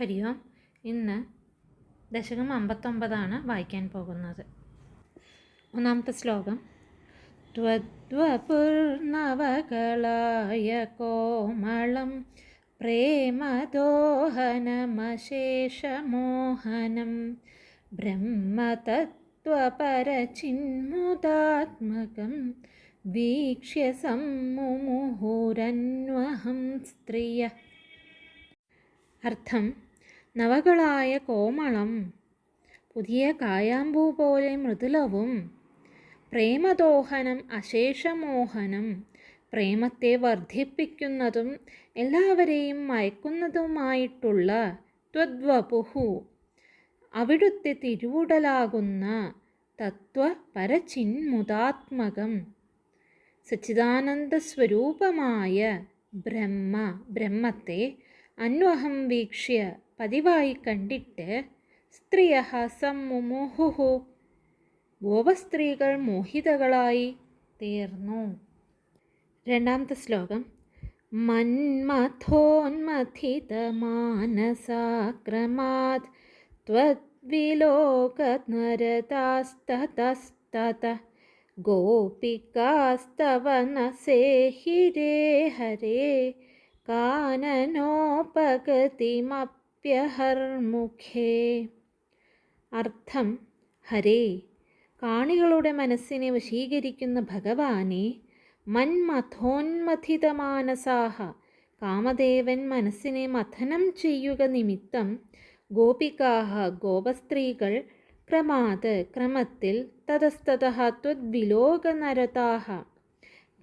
ഹരി ഓം ഇന്ന് ദശകം അമ്പത്തൊമ്പതാണ് വായിക്കാൻ പോകുന്നത്. ഒന്നാമത്തെ ശ്ലോകം. ത്വദ്വപുർണവകളായ കോമളം പ്രേമദോഹനമശേഷമോഹനം ബ്രഹ്മതത്വപരചിന്മുദാത്മകം വീക്ഷ്യ സമ്മുഹുരന്വഹം സ്ത്രീയ. അർത്ഥം നവകളായ കോമളം പുതിയ കായാമ്പൂ പോലെ മൃദുലവും. പ്രേമദോഹനം അശേഷമോഹനം പ്രേമത്തെ വർദ്ധിപ്പിക്കുന്നതും എല്ലാവരെയും മയക്കുന്നതുമായിട്ടുള്ള ത്വദ്വപുഹു. അവിടുത്തെ തിരുവുടലാകുന്ന തത്വ പരചിന്മുദാത്മകം സച്ചിദാനന്ദ സ്വരൂപമായ ബ്രഹ്മ ബ്രഹ്മത്തെ അന്വഹം വീക്ഷ്യ പതിവായി കണ്ടിട്ട് സ്ത്രീയ സമ്മുമുഹുഹു ഗോപസ്ത്രീകൾ മോഹിതകളായി തീർന്നു രണ്ടാമത്തെ ശ്ലോകം മന്മഥോന്മഥിതമാനസാക്രമാത് त्वद्विलोकनरतास्ततस्तत गोपिकास्तव न सेहिरे हरे കാനനോപഗതിമപ്യഹർമുഖേ അർത്ഥം ഹരേ കാണികളുടെ മനസ്സിനെ വശീകരിക്കുന്ന ഭഗവാനെ മന്മഥോന്മഥിതമാനസാഹ കാമദേവൻ മനസ്സിനെ മഥനം ചെയ്യുക നിമിത്തം ഗോപികാഹ ഗോപസ്ത്രീകൾ ക്രമാത് ക്രമത്തിൽ തതസ്തത ത്വദ്വിലോകനരതാഹ.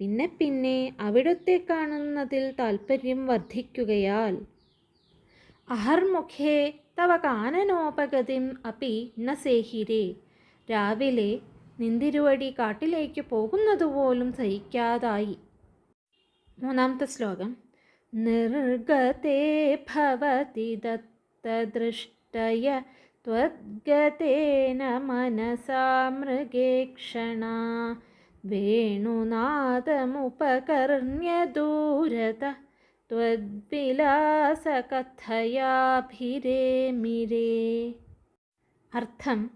പിന്നെ പിന്നെ അവിടുത്തെ കാണുന്നതിൽ താൽപ്പര്യം വർദ്ധിക്കുകയാൽ അഹർമുഖേ തവ കാനനോപഗതിം അപ്പി ന സേഹിരേ രാവിലെ നിന്തിരുവടി കാട്ടിലേക്ക് പോകുന്നതുപോലും സഹിക്കാതായി മൂന്നാമത്തെ ശ്ലോകം നിർഗതേ ഭവതി ദത്തദൃഷ്ടയ त्वद्गतेन मनसा मृगेक्षणा വേണുനാദമുപകർണ്യദൂരത ത്വദ്വിലാസകഥയാഭിരേമിരേ. അർത്ഥം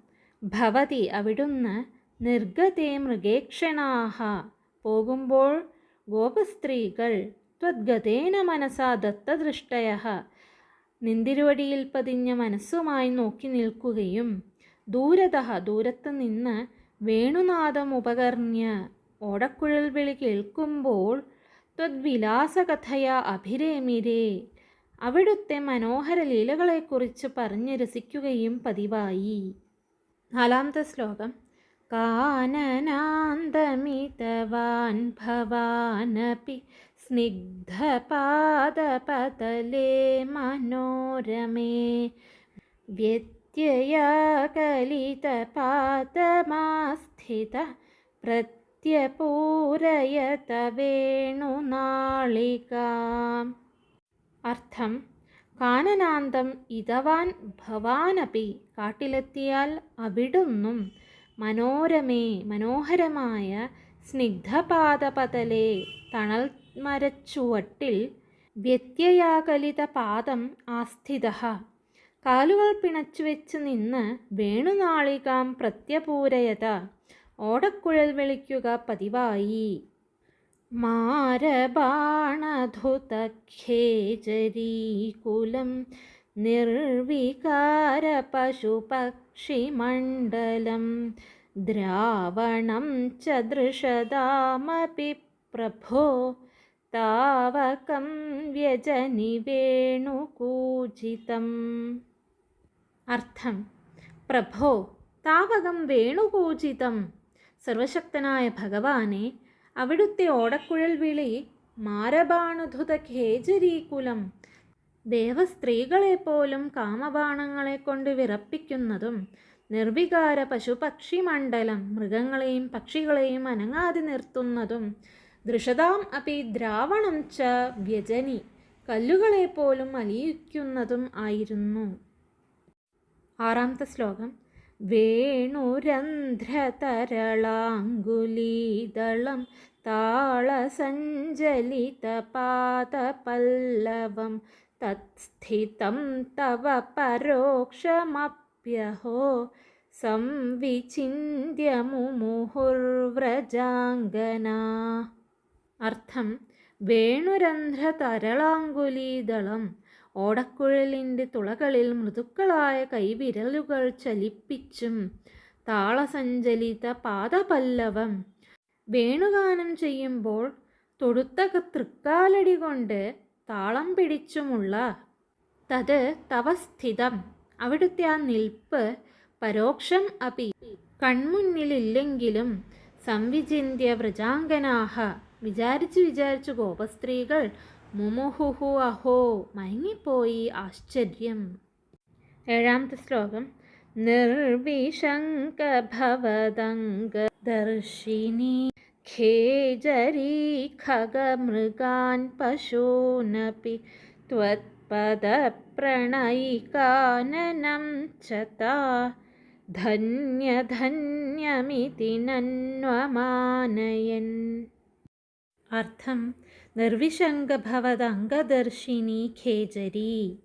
ഭവതി അവിടുന്ന് നിർഗതേ മൃഗേക്ഷണാഹ. പോകുമ്പോൾ ഗോപസ്ത്രീകൾ ത്വദ്ഗതേന മനസാ ദത്തദൃഷ്ടയ നിന്തിരുവടിയിൽ പതിഞ്ഞ മനസ്സുമായി നോക്കി നിൽക്കുകയും ദൂരത ദൂരത്ത് നിന്ന് വേണുനാദം ഉപകർണ്യ. ഓടക്കുഴൽ വിളി കേൾക്കുമ്പോൾ ത്വദ്വിലാസകഥയ അഭിരേമിരേ അവിടുത്തെ മനോഹര ലീലകളെക്കുറിച്ച് പറഞ്ഞ് രസിക്കുകയും പതിവായി. നാലാമത്തെ ശ്ലോകം. കാനനാന്തമിതവാൻ ഭവാനപി സ്നിഗ്ധപാദപതലേ മനോരമേ. വ്യത്യയാകലിതപാദമാസ്ഥിത പ്രത്യപൂരയത വേണുനാളികാം അർത്ഥം കാനനാന്തം ഇതവാൻ ഭവാനപി കാട്ടിലെത്തിയാൽ അവിടുന്നും മനോരമേ മനോഹരമായ സ്നിഗ്ധപാദപതലെ തണൽ മരച്ചുവട്ടിൽ വ്യത്യയാകലിത പാദം ആസ്ഥിത. കാലുകൾ പിണച്ചുവെച്ച് നിന്ന് വേണുനാളികാം പ്രത്യപൂരയത. ഓടക്കുഴൽ വിളിക്കുക പതിവായി. മാരബാണധുതഖേജരീകുലം നിർവികാര പശുപക്ഷിമണ്ഡലം ദ്രാവണം ച ദൃശതാമപി പ്രഭോ താവകം വ്യജനി വേണുകൂജിതം. അർത്ഥം പ്രഭോ താവകം വേണുകൂജിതം. സർവശക്തനായ ഭഗവാനെ അവിടുത്തെ ഓടക്കുഴൽ വിളി മാരബാണുധുത ഖേജരീകുലം ദേവസ്ത്രീകളെപ്പോലും കാമബാണങ്ങളെ കൊണ്ട് വിറപ്പിക്കുന്നതും നിർവികാര പശുപക്ഷി മണ്ഡലം മൃഗങ്ങളെയും പക്ഷികളെയും അനങ്ങാതെ നിർത്തുന്നതും ദൃഷതാം അപ്പി ദ്രാവണം ച വ്യജനി കല്ലുകളെപ്പോലും അലിയിക്കുന്നതും ആയിരുന്നു. ആറാമത്തെ ശ്ലോകം. വേണുരന്ധ്രതരളാങ്കുലീദളം താളസഞ്ചലിതപാദപല്ലവം തത്സ്ഥിതം തവ പരോക്ഷമപ്യഹോ സംവിചിന്യ മുമുഹുർവ്രജാംഗന അർത്ഥം വേണുരന്ധ്രതരളാങ്കുലീദളം ഓടക്കുഴലിന്റെ തുളകളിൽ മൃദുക്കളായ കൈവിരലുകൾ ചലിപ്പിച്ചും താളസഞ്ചലിത പാദപല്ലവം വേണുഗാനം ചെയ്യുമ്പോൾ തൊടുത്ത തൃക്കാലടി കൊണ്ട് താളം പിടിച്ചുമുള്ള തത് തവസ്ഥിതം. അവിടുത്തെ ആ നിൽപ്പ് പരോക്ഷം അപി. കൺമുന്നിലില്ലെങ്കിലും സംവിചിന്യ വ്രജാംഗനാഹ. വിചാരിച്ചു വിചാരിച്ചു ഗോപസ്ത്രീകൾ मुमुहुः अहो मयि पोयि आश्चर्यम् एकां तु श्लोकं निर्विशङ्कभवदङ्गदर्शिनी खेजरीखगमृगान् पशूनपि त्वत्पदप्रणयिकाननं च ता धन्यधन्यमिति नन्वमानयन् अर्थम् നിർവിശങ്കഭവതംഗദർശിനി ഖേജരി.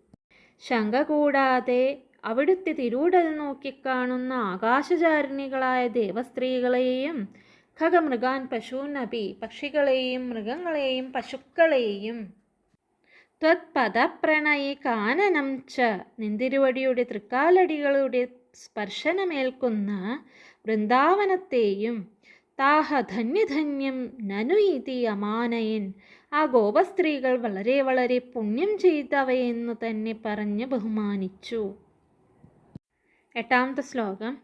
ശങ്ക കൂടാതെ അവിടുത്തെ തിരൂടൽ നോക്കിക്കാണുന്ന ആകാശചാരിണികളായ ദേവസ്ത്രീകളെയും ഖഗമൃഗാൻ പശൂനപി പക്ഷികളെയും മൃഗങ്ങളെയും പശുക്കളെയും. ത്വത്പദപ്രണയി കാനനം ച നിന്തിരുവടിയുടെ തൃക്കാലടികളുടെ സ്പർശനമേൽക്കുന്ന വൃന്ദാവനത്തെയും താഹ ധന്യധന്യം നനു ഇതി അമാനയൻ ആ ഗോപസ്ത്രീകൾ വളരെ വളരെ പുണ്യം ചെയ്തവയെന്ന് തന്നെ പറഞ്ഞ് ബഹുമാനിച്ചു. എട്ടാമത്തെ ശ്ലോകം.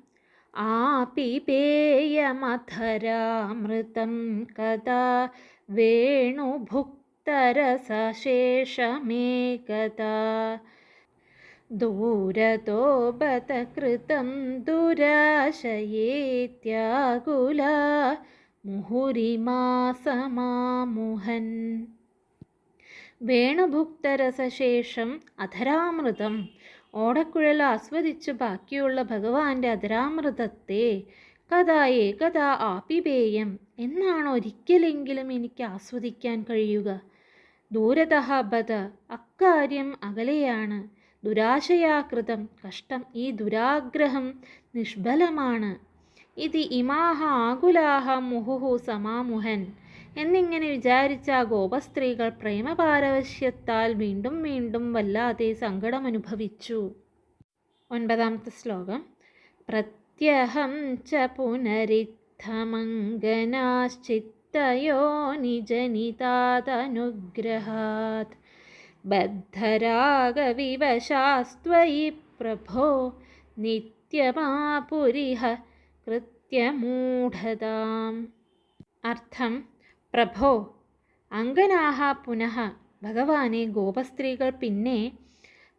ആപിപേയമധരാമൃതം കഥാ വേണുഭുക്തരസശേഷമേകഥാ. കൃതം ദുരാശയേത്യാകുല മുഹുരിമാസമാമുഹൻ. വേണുഭുക്തരസശേഷം അധരാമൃതം. ഓടക്കുഴൽ ആസ്വദിച്ചു ബാക്കിയുള്ള ഭഗവാന്റെ അധരാമൃതത്തെ. കഥാ ആപിപേയം എന്നാണ് ഒരിക്കലെങ്കിലും എനിക്ക് ആസ്വദിക്കാൻ കഴിയുക. ദൂരതഹാബത ബത അക്കാര്യം അകലെയാണ്. ദുരാശയാകൃതം. കഷ്ടം ഈ ദുരാഗ്രഹം നിഷ്ഫലമാണ്. ഇത് ഇമാഹ ആകുലാഹ മുഹുഹു സമാമുഹൻ. എന്നിങ്ങനെ വിചാരിച്ച ഗോപസ്ത്രീകൾ പ്രേമപാരവശ്യത്താൽ വീണ്ടും വീണ്ടും വല്ലാതെ സങ്കടമനുഭവിച്ചു. ഒൻപതാമത്തെ ശ്ലോകം. പ്രത്യഹം ച പുനരിത്തമംഗനാശ്ചിത്തയോ നിജനിതാതനുഗ്രഹാത്. ബദ്ധരാഗവിവശാസ്ത്വയി പ്രഭോ നിത്യമാപുരിഹ കൃത്യമൂഢതാം. അർത്ഥം പ്രഭോ അങ്കനാഹ പുനഃ ഭഗവാനെ ഗോപസ്ത്രീകൾ പിന്നെ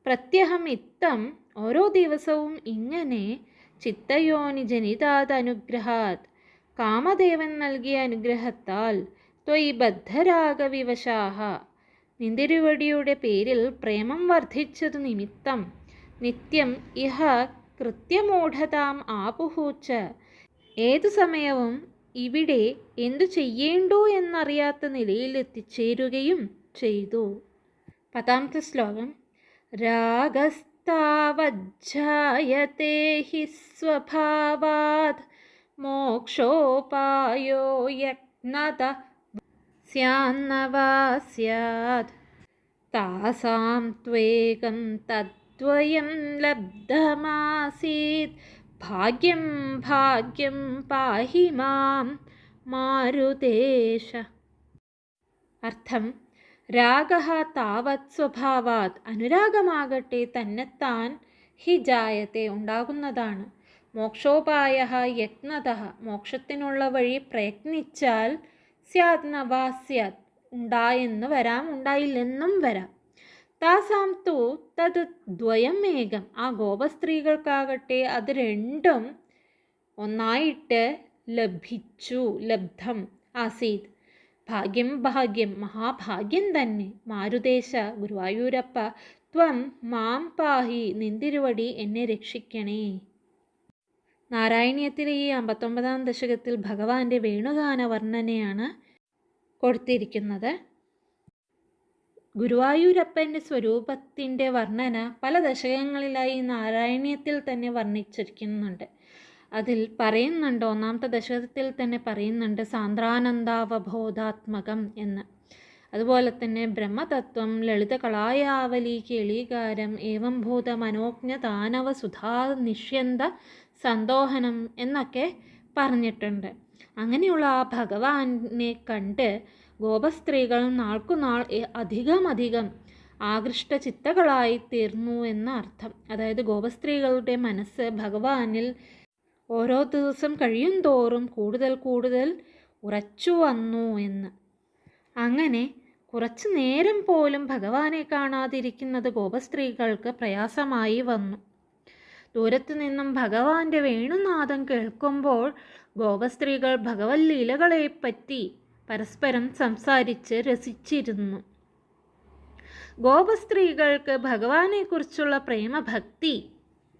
പ്രത്യഹം ഇത്തം ഓരോ ദിവസവും ഇങ്ങനെ ചിത്തയോനി ജനിതാത് അനുഗ്രഹാത് കാമദേവൻ നൽകിയ അനുഗ്രഹത്താൽ ത്വയി ബദ്ധരാഗവിവശാഹ. നിന്തിരുവടിയുടെ പേരിൽ പ്രേമം വർദ്ധിച്ചതു നിമിത്തം നിത്യം ഇഹ കൃത്യമൂഢതാം ആപുഹൂച്ച. ഏതു സമയവും ഇവിടെ എന്തു ചെയ്യേണ്ടോ എന്നറിയാത്ത നിലയിൽ എത്തിച്ചേരുകയും ചെയ്തു. പതാമത്തെ ശ്ലോകം. രാഗസ്താവജ്ജായത്തെ സ്വഭാവാത് മോക്ഷോപായോ യജ്ഞത സ്യാന്നവാ സ്യാത് താസാം ത്വേകം തദ്വയം ലബ്ധമാസീത്. ഭാഗ്യം ഭാഗ്യം പാഹി മാം മാരുതേശ. അർത്ഥം രാഗ താവത് സ്വഭാവാത് അനുരാഗമാകട്ടെ തന്നെത്താൻ ഹി ജായത്തെ ഉണ്ടാകുന്നതാണ്. മോക്ഷോപായ യത്നത മോക്ഷത്തിനുള്ള വഴി പ്രയത്നിച്ചാൽ സ്യാത് നവാ സ്യാത് ഉണ്ടായെന്ന് വരാം ഉണ്ടായില്ലെന്നും വരാം. താസാം തു തത് ദ്വയം ഏകം. ആ ഗോപസ്ത്രീകൾക്കാകട്ടെ അത് രണ്ടും ഒന്നായിട്ട് ലഭിച്ചു ലബ്ധം. ആസീത് ഭാഗ്യം ഭാഗ്യം മഹാഭാഗ്യം തന്നെ. മാരുദേശ ഗുരുവായൂരപ്പ ത്വം മാം പാഹി നിന്തിരുവടി എന്നെ രക്ഷിക്കണേ. നാരായണീയത്തിലെ ഈ അമ്പത്തൊമ്പതാം ദശകത്തിൽ ഭഗവാന്റെ വേണുഗാന വർണനയാണ് കൊടുത്തിരിക്കുന്നത്. ഗുരുവായൂരപ്പന്റെ സ്വരൂപത്തിന്റെ വർണന പല ദശകങ്ങളിലായി നാരായണീയത്തിൽ തന്നെ വർണിച്ചിരിക്കുന്നുണ്ട്. അതിൽ പറയുന്നുണ്ട് ഒന്നാമത്തെ ദശകത്തിൽ തന്നെ പറയുന്നുണ്ട് സാന്ദ്രാനന്ദാവബോധാത്മകം എന്ന്. അതുപോലെ തന്നെ ബ്രഹ്മതത്വം ലളിത കളായാവലി കേളീകാരം ഏവം ഭൂത മനോജ്ഞ ദാനവ സുധാ നിഷ്യന്ത സന്തോഹനം എന്നൊക്കെ പറഞ്ഞിട്ടുണ്ട്. അങ്ങനെയുള്ള ആ ഭഗവാനെ കണ്ട് ഗോപസ്ത്രീകൾ നാൾക്കുനാൾ അധികം അധികം ആകൃഷ്ട ചിത്തകളായി തീർന്നു എന്ന അർത്ഥം അതായത് ഗോപസ്ത്രീകളുടെ മനസ്സ് ഭഗവാനിൽ ഓരോ ദിവസം കഴിയും തോറും കൂടുതൽ കൂടുതൽ ഉറച്ചു വന്നു എന്ന്. അങ്ങനെ കുറച്ചു നേരം പോലും ഭഗവാനെ കാണാതിരിക്കുന്നത് ഗോപസ്ത്രീകൾക്ക് പ്രയാസമായി വന്നു. ദൂരത്തു നിന്നും ഭഗവാന്റെ വേണുനാദം കേൾക്കുമ്പോൾ ഗോപസ്ത്രീകൾ ഭഗവത് ലീലകളെപ്പറ്റി പരസ്പരം സംസാരിച്ച് രസിച്ചിരുന്നു. ഗോപസ്ത്രീകൾക്ക് ഭഗവാനെക്കുറിച്ചുള്ള പ്രേമഭക്തി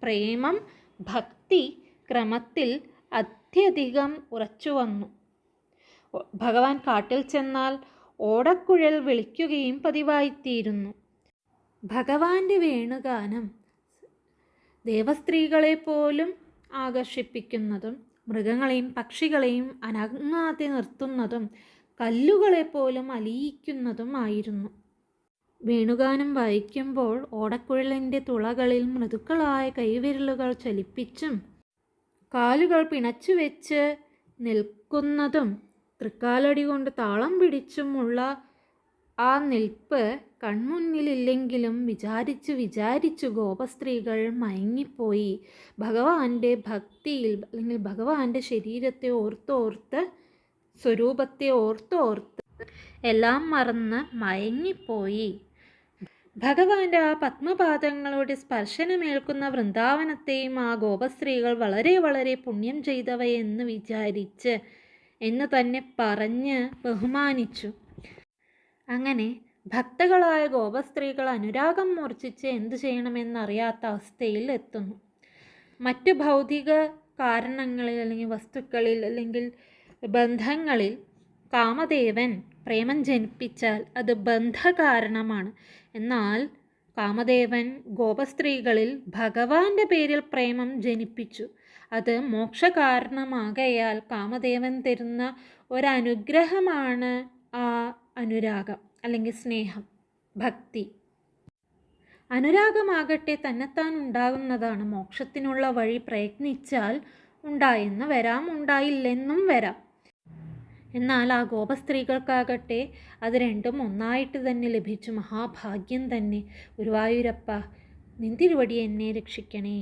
പ്രേമം ഭക്തി ക്രമത്തിൽ അത്യധികം ഉറച്ചു വന്നു ഭഗവാൻ കാട്ടിൽ ചെന്നാൽ ഓടക്കുഴൽ വിളിക്കുകയും പതിവായിത്തീരുന്നു. ഭഗവാന്റെ വേണുഗാനം ദേവസ്ത്രീകളെ പോലും ആകർഷിപ്പിക്കുന്നതും മൃഗങ്ങളെയും പക്ഷികളെയും അനങ്ങാതെ നിർത്തുന്നതും കല്ലുകളെ പോലും അലിയിക്കുന്നതുമായിരുന്നു വേണുഗാനം വായിക്കുമ്പോൾ ഓടക്കുഴലിന്റെ തുളകളിൽ മൃദുക്കളായ കൈവിരലുകൾ ചലിപ്പിച്ചും കാലുകൾ പിണച്ചു വെച്ച് നിൽക്കുന്നതും തൃക്കാലടി കൊണ്ട് താളം പിടിച്ചുമുള്ള ആ നിൽപ്പ് കൺമുന്നിലില്ലെങ്കിലും വിചാരിച്ചു വിചാരിച്ചു ഗോപസ്ത്രീകൾ മയങ്ങിപ്പോയി. ഭഗവാന്റെ ഭക്തിയിൽ അല്ലെങ്കിൽ ഭഗവാന്റെ ശരീരത്തെ ഓർത്തോർത്ത് സ്വരൂപത്തെ ഓർത്തോർത്ത് എല്ലാം മറന്ന് മയങ്ങിപ്പോയി. ഭഗവാന്റെ ആ പത്മപാദങ്ങളുടെ സ്പർശനമേൽക്കുന്ന വൃന്ദാവനത്തെയും ആ ഗോപസ്ത്രീകൾ വളരെ വളരെ പുണ്യം ചെയ്തവയെന്ന് വിചാരിച്ച് എന്ന് തന്നെ പറഞ്ഞ് ബഹുമാനിച്ചു. അങ്ങനെ ഭക്തകളായ ഗോപസ്ത്രീകൾ അനുരാഗം മൂർച്ഛിച്ച് എന്തു ചെയ്യണമെന്നറിയാത്ത അവസ്ഥയിൽ എത്തുന്നു. മറ്റ് ഭൗതിക കാരണങ്ങളിൽ അല്ലെങ്കിൽ വസ്തുക്കളിൽ അല്ലെങ്കിൽ ബന്ധങ്ങളിൽ കാമദേവൻ പ്രേമം ജനിപ്പിച്ചാൽ അത് ബന്ധകാരണമാണ്. എന്നാൽ കാമദേവൻ ഗോപസ്ത്രീകളിൽ ഭഗവാന്റെ പേരിൽ പ്രേമം ജനിപ്പിച്ചു. അത് മോക്ഷകാരണമാകയാൽ കാമദേവൻ തരുന്ന ഒരനുഗ്രഹമാണ് ആ അനുരാഗം അല്ലെങ്കിൽ സ്നേഹം ഭക്തി. അനുരാഗമാകട്ടെ തന്നെത്താൻ ഉണ്ടാകുന്നതാണ്. മോക്ഷത്തിനുള്ള വഴി പ്രയത്നിച്ചാൽ ഉണ്ടായെന്ന് വരാം ഉണ്ടായില്ലെന്നും വരാം. എന്നാൽ ആ ഗോപസ്ത്രീകൾക്കാകട്ടെ അത് രണ്ടും ഒന്നായിട്ട് തന്നെ ലഭിച്ചു. മഹാഭാഗ്യം തന്നെ. ഗുരുവായൂരപ്പ നിന്തിരുവടി എന്നെ രക്ഷിക്കണേ.